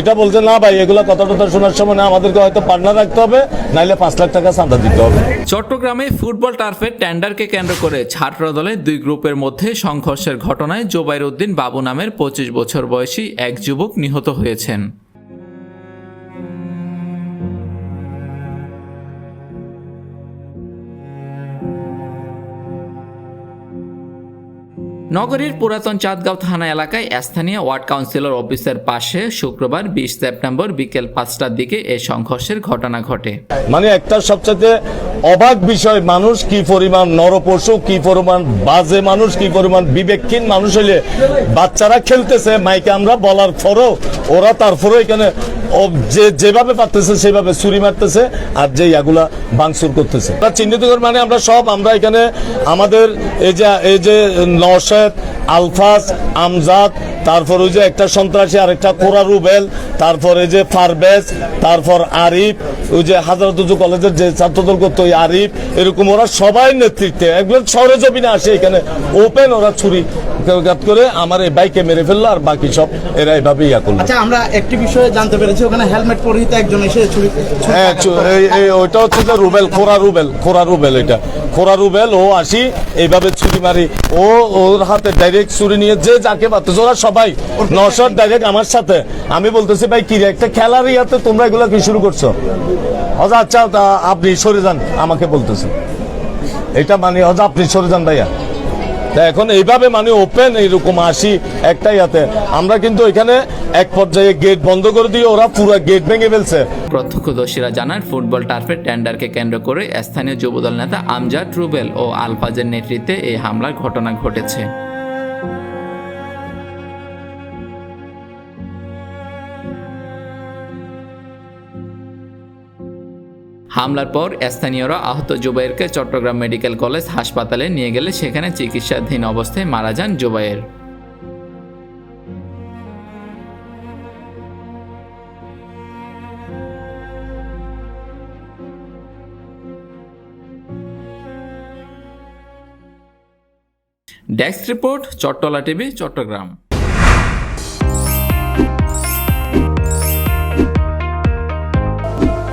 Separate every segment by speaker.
Speaker 1: এটা বলছে, না ভাই, এগুলো কথা টথা শোনার সময় না, আমাদেরকে হয়তো পার্টনার রাখতে হবে, নাইলে পাঁচ লাখ টাকা চাঁদা দিতে হবে।
Speaker 2: চট্টগ্রামে ফুটবল টার্ফের টেন্ডারকে কেন্দ্র করে ছাত্র দলের দুই গ্রুপের মধ্যে সংঘর্ষের ঘটনায় জোবাইর উদ্দিন বাবু নামের পঁচিশ বছর বয়সী এক যুবক নিহত হয়েছেন। নগরীর পুরাতন চাঁদগাঁও থানা এলাকায় স্থানীয় ওয়ার্ড কাউন্সিলর অফিসের পাশে শুক্রবার বিশ সেপ্টেম্বর বিকেল পাঁচটার দিকে এ সংঘর্ষের ঘটনা ঘটে।
Speaker 1: মানে একটা সবচেয়ে অবাক বিষয়, মানুষ কি পরিমাণ নরপশু, কি পরিমাণ বাজে মানুষ, কি পরিমাণ বিবেকহীন মানুষ হইলে বাচ্চারা খেলতেছে, মাইকে আমরা বলার পরও ওরা তারপরেও এখানে যে যেভাবে পারতেছে, সেভাবে ছুরি মারতেছে আর যে ইয়াগুলা ভাঙচুর করতেছে। আমরা চিহ্নিত মানে আমরা সব, আমরা এখানে আমাদের এই যে এই যে নশেদ আলফাস আমজাদ তারপর ওই যে একটা সন্ত্রাসী আর একটা কোরা রুবেল, তারপর যে ফারবেজ, তারপর আরিফ, ওই যে হাজারত কলেজের যে ছাত্রদল করতো ওই আরিফ, এরকম ওরা সবাই নেতৃত্বে। একবার সরজমিনে আসে এখানে, ওপেন ওরা ছুরি। ঘাত করে আমার এই বাইকে মেরে ফেলল আর বাকি সব এরা এভাবে ইয়া করল।
Speaker 3: আচ্ছা আমরা একটি বিষয়ে জানতে পেরেছি ওখানে হেলমেট পরিহিত একজন এসে ছুরি
Speaker 1: হ্যাঁ
Speaker 3: আঘাত
Speaker 1: ওইটা হচ্ছে যে রুবেল খোরা রুবেল খোরা রুবেল এটা। খোরা রুবেল ও আসি এইভাবে ছুরি মারি। ও ওর হাতে ডাইরেক্ট ছুরি নিয়ে যে যাকে পাচ্ছে ওরা সবাই নশর ডাইরেক্ট আমার সাথে। আমি বলতেছি ভাই কি রে একটা খেলার ইয়াতে তোমরা এগুলো কি শুরু করছ? আচ্ছা আপনি সরে যান আমাকে বলতেছে। এটা মানে হজা আপনি সরে যান ভাইয়া। তা এখন এইভাবে মানে ওপেন এইরকম আসি একটাই হাতে। আমরা কিন্তু এখানে এক পর্যায়ে গেট বন্ধ করে দিয়ে ওরা পুরো গেট ভেঙে ফেলছে।
Speaker 2: প্রত্যক্ষদর্শীরা জানান, ফুটবল টার্ফের টেন্ডারকে কেন্দ্র করে স্থানীয় যুবদল নেতা আমজাদ রুবেল ও আলফাজের নেতৃত্বে এই হামলার ঘটনা ঘটেছে। হামলার পর স্থানীয়রা আহত জুবাইরকে চট্টগ্রাম মেডিকেল কলেজ হাসপাতালে নিয়ে গেলে সেখানে চিকিৎসাধীন অবস্থায় মারা যান Zubair. Desk report, Chattala TV, Chattogram.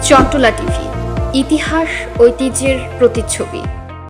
Speaker 4: Chattala TV. ইতিহাস ঐতিহ্যের প্রতিচ্ছবি।